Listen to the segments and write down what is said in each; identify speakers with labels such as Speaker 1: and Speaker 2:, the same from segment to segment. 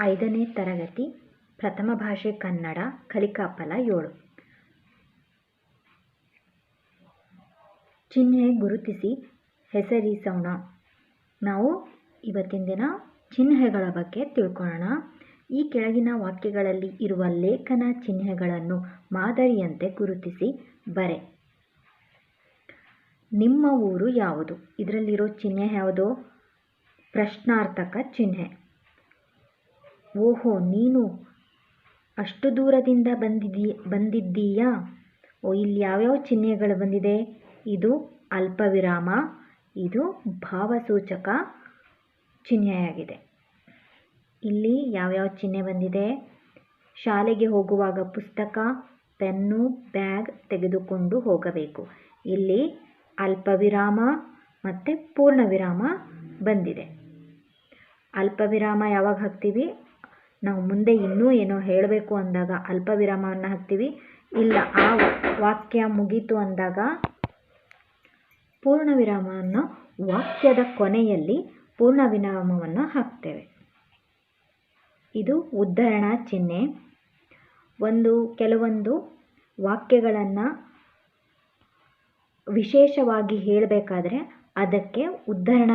Speaker 1: ಐದನೇ ತರಗತಿ, ಪ್ರಥಮ ಭಾಷೆ ಕನ್ನಡ ಕಲಿಕಾಫಲ ಏಳು. ಚಿಹ್ನೆ ಗುರುತಿಸಿ ಹೆಸರಿಸೋಣ. ನಾವು ಇವತ್ತಿನ ದಿನ ಚಿಹ್ನೆಗಳ ಬಗ್ಗೆ ತಿಳ್ಕೊಳ್ಳೋಣ. ಈ ಕೆಳಗಿನ ವಾಕ್ಯಗಳಲ್ಲಿ ಇರುವ ಲೇಖನ ಚಿಹ್ನೆಗಳನ್ನು ಮಾದರಿಯಂತೆ ಗುರುತಿಸಿ ಬರೆ. ನಿಮ್ಮ ಊರು ಯಾವುದು? ಇದರಲ್ಲಿರೋ ಚಿಹ್ನೆ ಯಾವುದು? ಪ್ರಶ್ನಾರ್ಥಕ ಚಿಹ್ನೆ. ಓಹೋ, ನೀನು ಅಷ್ಟು ದೂರದಿಂದ ಬಂದಿದ್ದೀ ಬಂದಿದ್ದೀಯಾ? ಓ, ಇಲ್ಲಿ ಯಾವ್ಯಾವ ಚಿಹ್ನೆಗಳು ಬಂದಿದೆ? ಇದು ಅಲ್ಪವಿರಾಮ, ಇದು ಭಾವಸೂಚಕ ಚಿಹ್ನೆಯಾಗಿದೆ. ಇಲ್ಲಿ ಯಾವ್ಯಾವ ಚಿಹ್ನೆ ಬಂದಿದೆ? ಶಾಲೆಗೆ ಹೋಗುವಾಗ ಪುಸ್ತಕ, ಪೆನ್ನು, ಬ್ಯಾಗ್ ತೆಗೆದುಕೊಂಡು ಹೋಗಬೇಕು. ಇಲ್ಲಿ ಅಲ್ಪವಿರಾಮ ಮತ್ತು ಪೂರ್ಣ ವಿರಾಮ ಬಂದಿದೆ. ಅಲ್ಪವಿರಾಮ ಯಾವಾಗ ಹಾಕ್ತೀವಿ? ನಾವು ಮುಂದೆ ಇನ್ನೂ ಏನೋ ಹೇಳಬೇಕು ಅಂದಾಗ ಅಲ್ಪ ವಿರಾಮವನ್ನು ಹಾಕ್ತೀವಿ. ಇಲ್ಲ, ಆ ವಾಕ್ಯ ಮುಗೀತು ಅಂದಾಗ ಪೂರ್ಣ ವಿರಾಮವನ್ನು ವಾಕ್ಯದ ಕೊನೆಯಲ್ಲಿ ಪೂರ್ಣ ವಿರಾಮವನ್ನು ಹಾಕ್ತೇವೆ. ಇದು ಉದ್ಧರಣ ಚಿಹ್ನೆ. ಒಂದು, ಕೆಲವೊಂದು ವಾಕ್ಯಗಳನ್ನು ವಿಶೇಷವಾಗಿ ಹೇಳಬೇಕಾದ್ರೆ ಅದಕ್ಕೆ ಉದ್ಧರಣ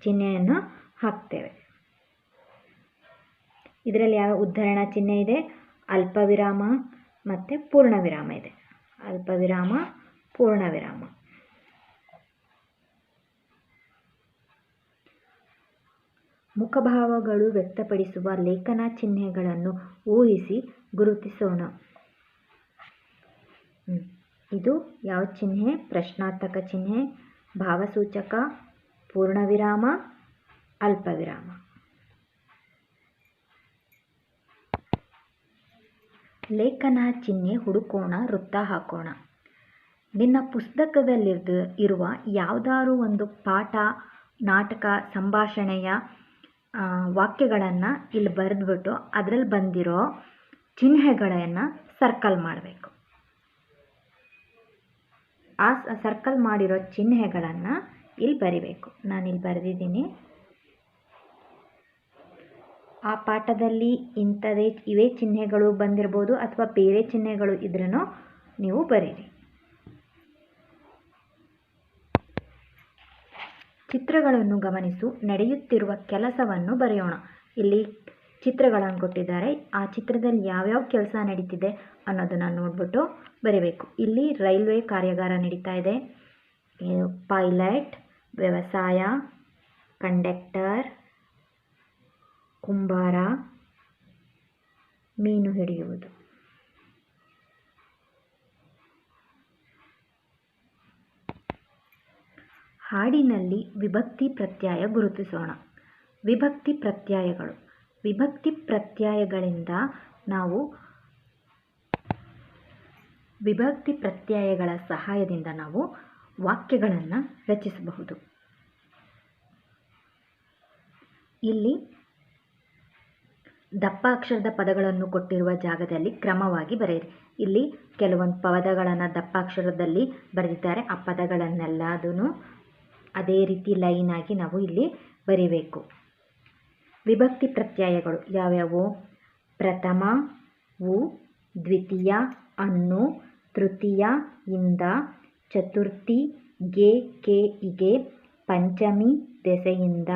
Speaker 1: ಚಿಹ್ನೆಯನ್ನು ಹಾಕ್ತೇವೆ. ಇದರಲ್ಲಿ ಯಾವ ಉದ್ಧರಣ ಚಿಹ್ನೆ ಇದೆ? ಅಲ್ಪವಿರಾಮ ಮತ್ತು ಪೂರ್ಣ ವಿರಾಮ ಇದೆ. ಅಲ್ಪವಿರಾಮ ಪೂರ್ಣ ವಿರಾಮ ಮುಖಭಾವಗಳು ವ್ಯಕ್ತಪಡಿಸುವ ಲೇಖನ ಚಿಹ್ನೆಗಳನ್ನು ಊಹಿಸಿ ಗುರುತಿಸೋಣ. ಇದು ಯಾವ ಚಿಹ್ನೆ? ಪ್ರಶ್ನಾರ್ಥಕ ಚಿಹ್ನೆ, ಭಾವಸೂಚಕ, ಪೂರ್ಣವಿರಾಮ, ಅಲ್ಪವಿರಾಮ. ಲೇಖನ ಚಿಹ್ನೆ ಹುಡುಕೋಣ, ವೃತ್ತ ಹಾಕೋಣ. ನಿನ್ನ ಪುಸ್ತಕದಲ್ಲಿರ್ದು ಇರುವ ಯಾವುದಾದ್ರೂ ಒಂದು ಪಾಠ, ನಾಟಕ, ಸಂಭಾಷಣೆಯ ವಾಕ್ಯಗಳನ್ನು ಇಲ್ಲಿ ಬರೆದ್ಬಿಟ್ಟು ಅದರಲ್ಲಿ ಬಂದಿರೋ ಚಿಹ್ನೆಗಳನ್ನು ಸರ್ಕಲ್ ಮಾಡಬೇಕು. ಆ ಸರ್ಕಲ್ ಮಾಡಿರೋ ಚಿಹ್ನೆಗಳನ್ನು ಇಲ್ಲಿ ಬರಿಬೇಕು. ನಾನಿಲ್ಲಿ ಬರೆದಿದ್ದೀನಿ. ಆ ಪಾಠದಲ್ಲಿ ಇಂಥದೇ ಇವೇ ಚಿಹ್ನೆಗಳು ಬಂದಿರ್ಬೋದು ಅಥವಾ ಬೇರೆ ಚಿಹ್ನೆಗಳು ಇದ್ರೂ ನೀವು ಬರೀರಿ. ಚಿತ್ರಗಳನ್ನು ಗಮನಿಸು, ನಡೆಯುತ್ತಿರುವ ಕೆಲಸವನ್ನು ಬರೆಯೋಣ. ಇಲ್ಲಿ ಚಿತ್ರಗಳನ್ನು ಕೊಟ್ಟಿದ್ದಾರೆ. ಆ ಚಿತ್ರದಲ್ಲಿ ಯಾವ್ಯಾವ ಕೆಲಸ ನಡೀತಿದೆ ಅನ್ನೋದನ್ನು ನೋಡಿಬಿಟ್ಟು ಬರೀಬೇಕು. ಇಲ್ಲಿ ರೈಲ್ವೆ ಕಾರ್ಯಾಗಾರ ನಡೀತಾ ಇದೆ. ಪೈಲಟ್, ವ್ಯವಸಾಯ, ಕಂಡಕ್ಟರ್ ಕುಂಬಾರ ಮೀನು ಹಿಡಿಯುವುದು. ಹಾಡಿನಲ್ಲಿ ವಿಭಕ್ತಿ ಪ್ರತ್ಯಯ ಗುರುತಿಸೋಣ. ವಿಭಕ್ತಿ ಪ್ರತ್ಯಯಗಳು. ವಿಭಕ್ತಿ ಪ್ರತ್ಯಯಗಳಿಂದ ನಾವು ವಿಭಕ್ತಿ ಪ್ರತ್ಯಯಗಳ ಸಹಾಯದಿಂದ ನಾವು ವಾಕ್ಯಗಳನ್ನು ರಚಿಸಬಹುದು. ಇಲ್ಲಿ ದಪ್ಪ ಅಕ್ಷರದ ಪದಗಳನ್ನು ಕೊಟ್ಟಿರುವ ಜಾಗದಲ್ಲಿ ಕ್ರಮವಾಗಿ ಬರೆಯಿರಿ. ಇಲ್ಲಿ ಕೆಲವೊಂದು ಪದಗಳನ್ನು ದಪ್ಪ ಅಕ್ಷರದಲ್ಲಿ ಬರೆದಿದ್ದಾರೆ. ಆ ಪದಗಳನ್ನೆಲ್ಲದೂ ಅದೇ ರೀತಿ ಲೈನ್ ಆಗಿ ನಾವು ಇಲ್ಲಿ ಬರಿಬೇಕು. ವಿಭಕ್ತಿ ಪ್ರತ್ಯಯಗಳು ಯಾವ್ಯಾವು? ಪ್ರಥಮ, ಉ, ದ್ವಿತೀಯ, ಅನ್ನು, ತೃತೀಯ, ಇಂದ, ಚತುರ್ಥಿ, ಗೆ, ಕೆ, ಇಗೆ, ಪಂಚಮಿ, ದೆಸೆಯಿಂದ,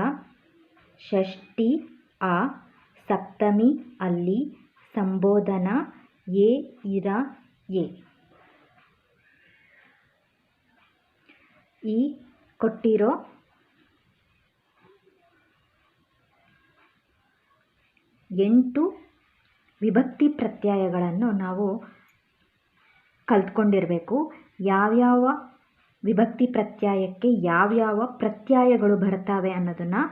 Speaker 1: ಷಷ್ಠಿ, ಆ ಸಪ್ತಮಿ ಅಲ್ಲಿ ಸಂಬೋಧನ ಎ ಇರ ಎ. ಈ ಕೊಟ್ಟಿರೋ ಎಂಟು ವಿಭಕ್ತಿ ಪ್ರತ್ಯಯಗಳನ್ನು ನಾವು ಕಲ್ತ್ಕೊಂಡಿರಬೇಕು. ಯಾವ್ಯಾವ ವಿಭಕ್ತಿ ಪ್ರತ್ಯಯಕ್ಕೆ ಯಾವ್ಯಾವ ಪ್ರತ್ಯಯಗಳು ಬರ್ತವೆ ಅನ್ನೋದನ್ನು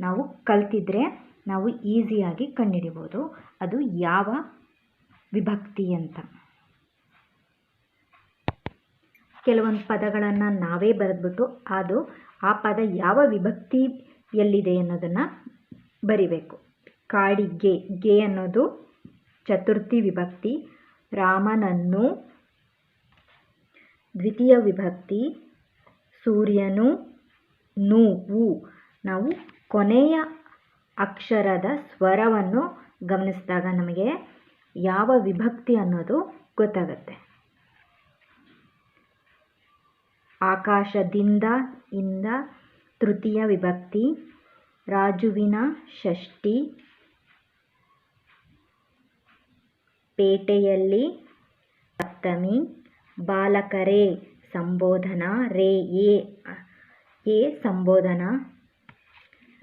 Speaker 1: ನಾವು ಕಲ್ತಿದ್ರೆ ನಾವು ಈಸಿಯಾಗಿ ಕಂಡುಹಿಡಿಬೋದು. ಅದು ಯಾವ ವಿಭಕ್ತಿ ಅಂತ. ಕೆಲವೊಂದು ಪದಗಳನ್ನು ನಾವೇ ಬರೆದ್ಬಿಟ್ಟು ಅದು ಆ ಪದ ಯಾವ ವಿಭಕ್ತಿಯಲ್ಲಿದೆ ಅನ್ನೋದನ್ನು ಬರಿಬೇಕು. ಕಾಡಿಗೆ ಗೆ ಅನ್ನೋದು ಚತುರ್ಥಿ ವಿಭಕ್ತಿ, ರಾಮನನ್ನು ದ್ವಿತೀಯ ವಿಭಕ್ತಿ, ಸೂರ್ಯನು ನು ವು ನಾವು ಕೊನೆಯ ಅಕ್ಷರದ ಸ್ವರವನ್ನು ಗಮನಿಸಿದಾಗ ನಮಗೆ ಯಾವ ವಿಭಕ್ತಿ ಅನ್ನೋದು ಗೊತ್ತಾಗುತ್ತೆ. ಆಕಾಶದಿಂದ ಇಂದ ತೃತೀಯ ವಿಭಕ್ತಿ, ರಾಜುವಿನ ಷಷ್ಠಿ, ಪೇಟೆಯಲ್ಲಿ ಸಪ್ತಮಿ, ಬಾಲಕರೇ ಸಂಬೋಧನಾ, ರೇ, ಎ ಎ ಸಂಬೋಧನಾ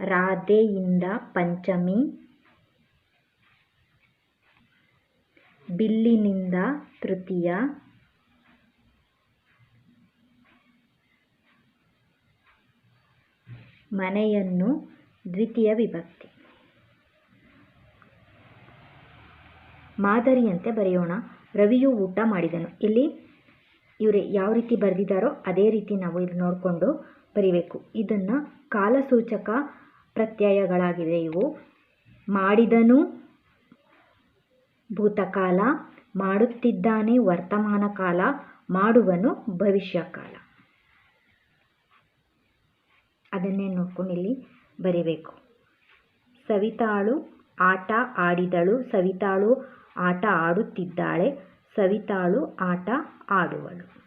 Speaker 1: ರಾಧೆಯಿಂದ ಪಂಚಮಿ. ಬಿಲ್ಲಿನಿಂದ ತೃತೀಯ. ಮನೆಯನ್ನು ದ್ವಿತೀಯ ವಿಭಕ್ತಿ. ಮಾದರಿಯಂತೆ ಬರೆಯೋಣ. ರವಿಯು ಊಟ ಮಾಡಿದನು. ಇಲ್ಲಿ ಇವರು ಯಾವ ರೀತಿ ಬರೆದಿದ್ದಾರೋ ಅದೇ ರೀತಿ ನಾವು ಇಲ್ಲಿ ನೋಡಿಕೊಂಡು ಬರಿಬೇಕು. ಇದನ್ನು ಕಾಲಸೂಚಕ ಪ್ರತ್ಯಯಗಳಾಗಿದೆ ಇವು ಮಾಡಿದನು ಭೂತಕಾಲ, ಮಾಡುತ್ತಿದ್ದಾನೆ ವರ್ತಮಾನ ಕಾಲ, ಮಾಡುವನು ಭವಿಷ್ಯಕಾಲ ಅದನ್ನೇ ನೋಡ್ಕೊಂಡು ಇಲ್ಲಿ ಬರಿಬೇಕು. ಸವಿತಾಳು ಆಟ ಆಡಿದಳು, ಸವಿತಾಳು ಆಟ ಆಡುತ್ತಿದ್ದಾಳೆ, ಸವಿತಾಳು ಆಟ ಆಡುವಳು.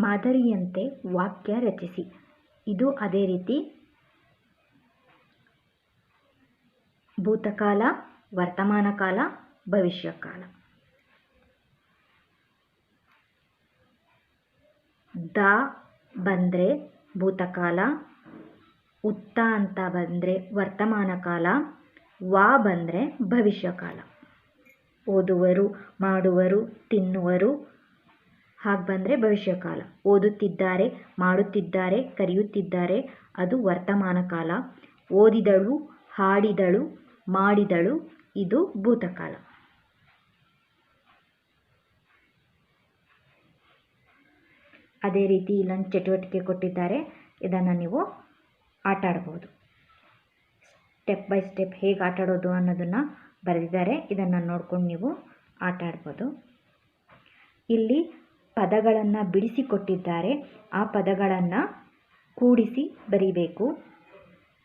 Speaker 1: ಮಾದರಿಯಂತೆ ವಾಕ್ಯ ರಚಿಸಿ. ಇದು ಅದೇ ರೀತಿ ಭೂತಕಾಲ, ವರ್ತಮಾನ ಕಾಲ ಭವಿಷ್ಯಕಾಲ ದ ಬಂದರೆ ಭೂತಕಾಲ, ಉತ್ತ ಅಂತ ಬಂದರೆ ವರ್ತಮಾನ ಕಾಲ, ವಾ ಬಂದರೆ ಭವಿಷ್ಯಕಾಲ ಓದುವರು, ಮಾಡುವರು, ತಿನ್ನುವರು ಹಾಗೆ ಬಂದರೆ ಭವಿಷ್ಯಕಾಲ ಓದುತ್ತಿದ್ದಾರೆ, ಮಾಡುತ್ತಿದ್ದಾರೆ, ಕರೆಯುತ್ತಿದ್ದಾರೆ, ಅದು ವರ್ತಮಾನ ಕಾಲ. ಓದಿದಳು, ಹಾಡಿದಳು, ಮಾಡಿದಳು, ಇದು ಭೂತಕಾಲ. ಅದೇ ರೀತಿ ಇಲ್ಲೊಂದು ಚಟುವಟಿಕೆ ಕೊಟ್ಟಿದ್ದಾರೆ. ಇದನ್ನು ನೀವು ಆಟ ಆಡ್ಬೋದು ಸ್ಟೆಪ್ ಬೈ ಸ್ಟೆಪ್ ಹೇಗೆ ಆಟ ಆಡೋದು ಅನ್ನೋದನ್ನು ಬರೆದಿದ್ದಾರೆ. ಇದನ್ನು ನೋಡ್ಕೊಂಡು ನೀವು ಆಟ ಆಡ್ಬೋದು ಇಲ್ಲಿ ಪದಗಳನ್ನು ಬಿಡಿಸಿ ಕೊಟ್ಟಿದ್ದಾರೆ ಆ ಪದಗಳನ್ನು ಕೂಡಿಸಿ ಬರಿಬೇಕು.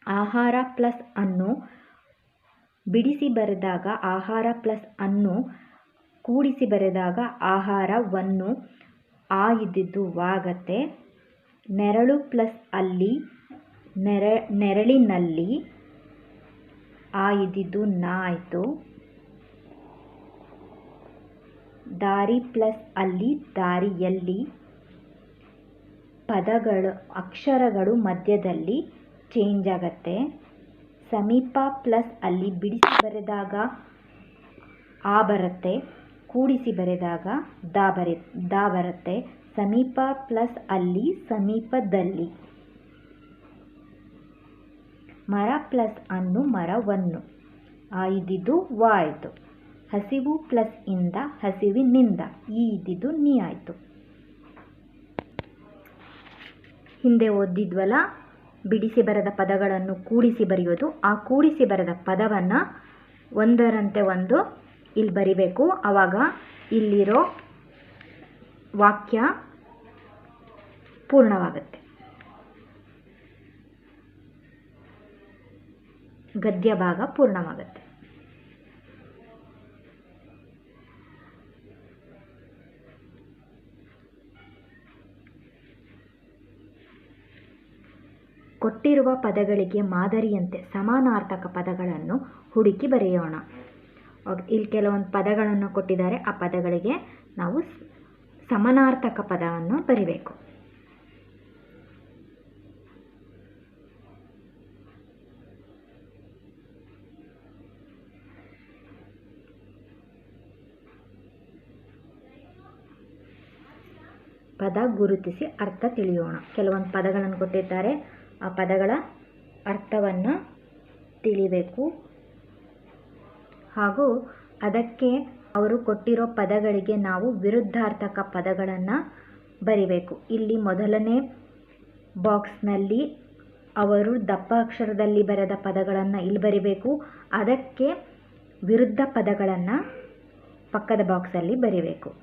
Speaker 1: ಆಹಾರ ಪ್ಲಸ್ ಅನ್ನು ಬಿಡಿಸಿ ಬರೆದಾಗ, ಆಹಾರ ಪ್ಲಸ್ ಅನ್ನು ಕೂಡಿಸಿ ಬರೆದಾಗ ಆಹಾರವನ್ನು ಆ ಇದ್ದಿದ್ದು ವಾಗತ್ತೆ. ನೆರಳು ಪ್ಲಸ್ ಅಲ್ಲಿ, ನೆರ, ನೆರಳಿನಲ್ಲಿ ಆ ಇದ್ದಿದ್ದು ನಾ ಆಯಿತು. ದಾರಿ ಪ್ಲಸ್ ಅಲ್ಲಿ ದಾರಿಯಲ್ಲಿ ಪದಗಳು, ಅಕ್ಷರಗಳು ಮಧ್ಯದಲ್ಲಿ ಚೇಂಜ್ ಆಗುತ್ತೆ. ಸಮೀಪ ಪ್ಲಸ್ ಅಲ್ಲಿ ಬಿಡಿಸಿ ಬರೆದಾಗ ಆ ಬರುತ್ತೆ, ಕೂಡಿಸಿ ಬರೆದಾಗ ದಾ ಬರೆ, ದಾ ಬರುತ್ತೆ. ಸಮೀಪ ಪ್ಲಸ್ ಅಲ್ಲಿ, ಸಮೀಪದಲ್ಲಿ. ಮರ ಪ್ಲಸ್ ಅನ್ನು ಮರವನ್ನು ಆ ಇದ್ದಿದ್ದು ವ ಆಯಿತು. ಹಸಿವು ಪ್ಲಸ್ ಇಂದ ಹಸಿವಿನಿಂದ ಈ ಇದ್ದಿದ್ದು ನೀ ಆಯಿತು. ಹಿಂದೆ ಓದಿದ್ವಲ್ಲ, ಬಿಡಿಸಿ ಬರೆದ ಪದಗಳನ್ನು ಕೂಡಿಸಿ ಬರೆಯೋದು. ಆ ಕೂಡಿಸಿ ಬರೆದ ಪದವನ್ನು ಒಂದರಂತೆ ಒಂದು ಇಲ್ಲಿ ಬರಿಬೇಕು. ಆವಾಗ ಇಲ್ಲಿರೋ ವಾಕ್ಯ ಪೂರ್ಣವಾಗುತ್ತೆ. ಗದ್ಯ ಭಾಗ ಪೂರ್ಣವಾಗುತ್ತೆ. ಕೊಟ್ಟಿರುವ ಪದಗಳಿಗೆ ಮಾದರಿಯಂತೆ ಸಮಾನಾರ್ಥಕ ಪದಗಳನ್ನು ಹುಡುಕಿ ಬರೆಯೋಣ. ಇಲ್ಲಿ ಕೆಲವೊಂದು ಪದಗಳನ್ನು ಕೊಟ್ಟಿದ್ದಾರೆ. ಆ ಪದಗಳಿಗೆ ನಾವು ಸಮಾನಾರ್ಥಕ ಪದವನ್ನು ಬರಿಬೇಕು. ಪದ ಗುರುತಿಸಿ ಅರ್ಥ ತಿಳಿಯೋಣ. ಕೆಲವೊಂದು ಪದಗಳನ್ನು ಕೊಟ್ಟಿದ್ದಾರೆ. ಆ ಪದಗಳ ಅರ್ಥವನ್ನು ತಿಳಿಬೇಕು. ಹಾಗೂ ಅದಕ್ಕೆ ಅವರು ಕೊಟ್ಟಿರೋ ಪದಗಳಿಗೆ ನಾವು ವಿರುದ್ಧಾರ್ಥಕ ಪದಗಳನ್ನು ಬರಿಬೇಕು. ಇಲ್ಲಿ ಮೊದಲನೇ ಬಾಕ್ಸ್ನಲ್ಲಿ ಅವರು ದಪ್ಪ ಅಕ್ಷರದಲ್ಲಿ ಬರೆದ ಪದಗಳನ್ನು ಇಲ್ಲಿ ಬರಿಬೇಕು. ಅದಕ್ಕೆ ವಿರುದ್ಧ ಪದಗಳನ್ನು ಪಕ್ಕದ ಬಾಕ್ಸಲ್ಲಿ ಬರಿಬೇಕು.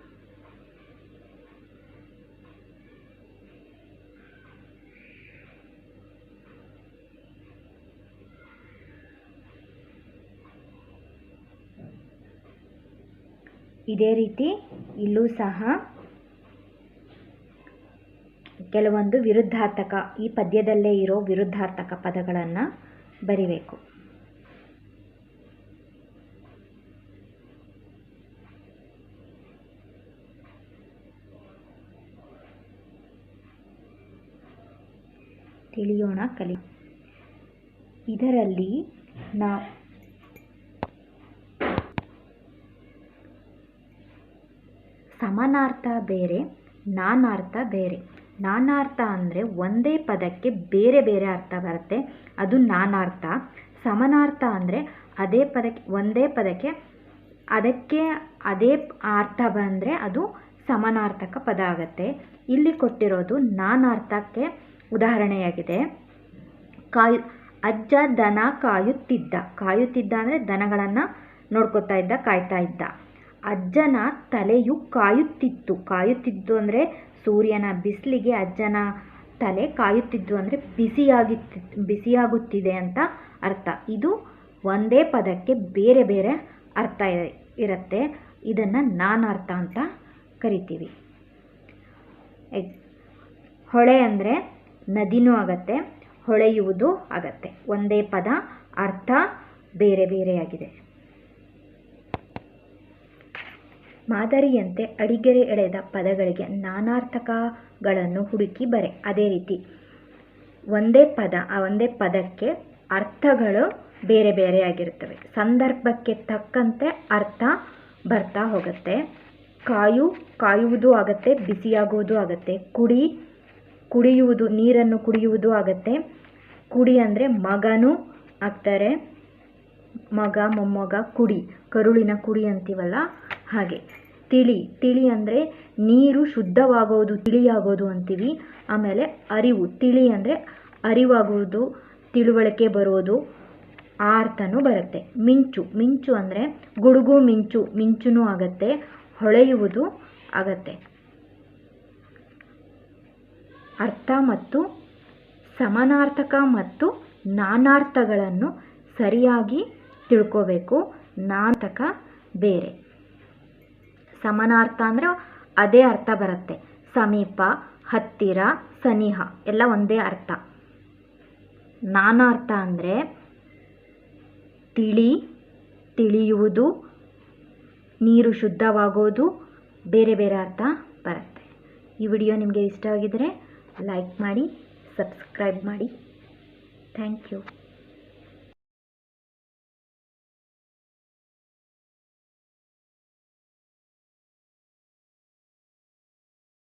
Speaker 1: ಇದೇ ರೀತಿ ಇಲ್ಲೂ ಸಹ ಕೆಲವೊಂದು ವಿರುದ್ಧಾರ್ಥಕ, ಈ ಪದ್ಯದಲ್ಲೇ ಇರೋ ವಿರುದ್ಧಾರ್ಥಕ ಪದಗಳನ್ನು ಬರಿಬೇಕು. ತಿಳಿಯೋಣ ಕಲಿ. ಇದರಲ್ಲಿ ನಾವು ಸಮಾನಾರ್ಥ ಬೇರೆ, ನಾನಾರ್ಥ ಬೇರೆ. ನಾನಾರ್ಥ ಅಂದರೆ ಒಂದೇ ಪದಕ್ಕೆ ಬೇರೆ ಬೇರೆ ಅರ್ಥ ಬರುತ್ತೆ. ಅದು ನಾನಾರ್ಥ. ಸಮಾನಾರ್ಥ ಅಂದರೆ ಅದೇ ಪದಕ್ಕೆ, ಒಂದೇ ಪದಕ್ಕೆ ಅದಕ್ಕೆ ಅದೇ ಅರ್ಥ ಬಂದರೆ ಅದು ಸಮಾನಾರ್ಥಕ ಪದ ಆಗುತ್ತೆ. ಇಲ್ಲಿ ಕೊಟ್ಟಿರೋದು ನಾನಾರ್ಥಕ್ಕೆ ಉದಾಹರಣೆಯಾಗಿದೆ. ಕಾಯು, ಅಜ್ಜ ದನ ಕಾಯುತ್ತಿದ್ದ. ಕಾಯುತ್ತಿದ್ದ ಅಂದರೆ ದನಗಳನ್ನು ನೋಡ್ಕೊತಾ ಇದ್ದ, ಕಾಯ್ತಾ ಇದ್ದ. ಅಜ್ಜನ ತಲೆಯು ಕಾಯುತ್ತಿತ್ತು. ಕಾಯುತ್ತಿದ್ದು ಅಂದರೆ ಸೂರ್ಯನ ಬಿಸಿಲಿಗೆ ಅಜ್ಜನ ತಲೆ ಕಾಯುತ್ತಿದ್ದು ಅಂದರೆ ಬಿಸಿಯಾಗಿತ್ತು, ಬಿಸಿಯಾಗುತ್ತಿದೆ ಅಂತ ಅರ್ಥ. ಇದು ಒಂದೇ ಪದಕ್ಕೆ ಬೇರೆ ಬೇರೆ ಅರ್ಥ ಇರ- ಇರುತ್ತೆ. ಇದನ್ನು ನಾನಾರ್ಥ ಅಂತ ಕರಿತೀವಿ. ಹೊಳೆ ಅಂದರೆ ನದಿನೂ ಆಗತ್ತೆ, ಹೊಳೆಯುವುದು ಆಗತ್ತೆ. ಒಂದೇ ಪದ, ಅರ್ಥ ಬೇರೆ ಬೇರೆಯಾಗಿದೆ ಮಾದರಿಯಂತೆ ಅಡಿಗೆರೆ ಎಳೆದ ಪದಗಳಿಗೆ ನಾನಾರ್ಥಕಗಳನ್ನು ಹುಡುಕಿ ಬರೆ. ಅದೇ ರೀತಿ ಒಂದೇ ಪದ, ಆ ಒಂದೇ ಪದಕ್ಕೆ ಅರ್ಥಗಳು ಬೇರೆ ಬೇರೆಯಾಗಿರುತ್ತವೆ ಸಂದರ್ಭಕ್ಕೆ ತಕ್ಕಂತೆ ಅರ್ಥ ಬರ್ತಾ ಹೋಗುತ್ತೆ. ಕಾಯು, ಕಾಯುವುದು ಆಗತ್ತೆ, ಬಿಸಿಯಾಗುವುದು ಆಗತ್ತೆ. ಕುಡಿ, ಕುಡಿಯುವುದು, ನೀರನ್ನು ಕುಡಿಯುವುದು ಆಗತ್ತೆ. ಕುಡಿ ಅಂದರೆ ಮಗನೂ ಆಗ್ತಾರೆ. ಮಗ, ಮೊಮ್ಮಗ, ಕುಡಿ. ಕರುಳಿನ ಕುಡಿ ಅಂತೀವಲ್ಲ ಹಾಗೆ. ತಿಳಿ ತಿಳಿ ಅಂದರೆ ನೀರು ಶುದ್ಧವಾಗೋದು, ತಿಳಿಯಾಗೋದು ಅಂತೀವಿ. ಆಮೇಲೆ ಅರಿವು, ತಿಳಿ ಅಂದರೆ ಅರಿವಾಗುವುದು ತಿಳುವಳಿಕೆ ಬರೋದು ಆ ಅರ್ಥನೂ ಬರುತ್ತೆ. ಮಿಂಚು ಮಿಂಚು ಅಂದರೆ ಗುಡುಗು, ಮಿಂಚು, ಮಿಂಚುನೂ ಆಗತ್ತೆ, ಹೊಳೆಯುವುದು ಆಗತ್ತೆ. ಅರ್ಥ ಮತ್ತು ಸಮಾನಾರ್ಥಕ ಮತ್ತು ನಾನಾರ್ಥಗಳನ್ನು ಸರಿಯಾಗಿ ತಿಳ್ಕೋಬೇಕು. ನಾರ್ಥಕ ಬೇರೆ. ಸಮಾನಾರ್ಥ ಅಂದರೆ ಅದೇ ಅರ್ಥ ಬರುತ್ತೆ. ಸಮೀಪ, ಹತ್ತಿರ, ಸನಿಹ, ಎಲ್ಲ ಒಂದೇ ಅರ್ಥ. ನಾನಾರ್ಥ ಅಂದರೆ ತಿಳಿ, ತಿಳಿಯುವುದು, ನೀರು ಶುದ್ಧವಾಗೋದು, ಬೇರೆ ಬೇರೆ ಅರ್ಥ ಬರುತ್ತೆ. ಈ ವಿಡಿಯೋ ನಿಮಗೆ ಇಷ್ಟ ಆಗಿದ್ದರೆ ಲೈಕ್ ಮಾಡಿ ಸಬ್ಸ್ಕ್ರೈಬ್ ಮಾಡಿ. Thank you